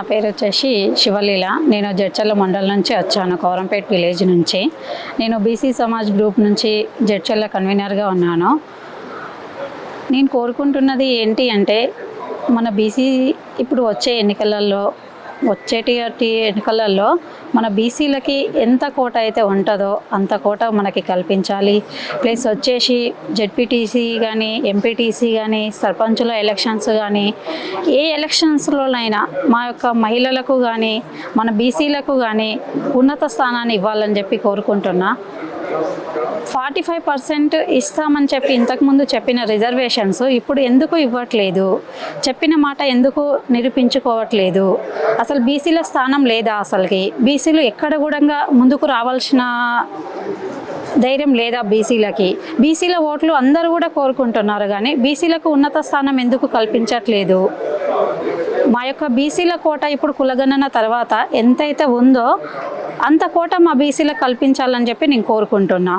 నా పేరు వచ్చేసి శివలీల. నేను జడ్చర్ల మండల నుంచి వచ్చాను కౌరంపేట్ విలేజ్ నుంచి. నేను బీసీ సమాజ్ గ్రూప్ నుంచి జడ్చర్ల కన్వీనర్గా ఉన్నాను. నేను కోరుకుంటున్నది ఏంటి అంటే మన బీసీ ఇప్పుడు వచ్చే ఎన్నికలలో వచ్చేటి ఎన్నికలలో మన బీసీలకి ఎంత కోట అయితే ఉంటుందో అంత కోట మనకి కల్పించాలి. ప్లస్ వచ్చేసి జెడ్పీటీసీ కానీ ఎంపీటీసీ కానీ సర్పంచుల ఎలక్షన్స్ కానీ ఏ ఎలక్షన్స్లోనైనా మా యొక్క మహిళలకు కానీ మన బీసీలకు కానీ ఉన్నత స్థానాన్ని ఇవ్వాలని చెప్పి కోరుకుంటున్నా. ఫార్టీ ఫైవ్ పర్సెంట్ ఇస్తామని చెప్పి ఇంతకుముందు చెప్పిన రిజర్వేషన్స్ ఇప్పుడు ఎందుకు ఇవ్వట్లేదు? చెప్పిన మాట ఎందుకు నిరూపించుకోవట్లేదు? అసలు బీసీల స్థానం లేదా అసలుకి? బీసీలు ఎక్కడ కూడా ముందుకు రావాల్సిన ధైర్యం లేదా బీసీలకి? బీసీల ఓట్లు అందరూ కూడా కోరుకుంటున్నారు కానీ బీసీలకు ఉన్నత స్థానం ఎందుకు కల్పించట్లేదు? మా యొక్క బీసీల కోట ఇప్పుడు కులగణన తర్వాత ఎంతైతే ఉందో అంత కోట మా బీసీలకు కల్పించాలని చెప్పి నేను కోరుకుంటున్నా.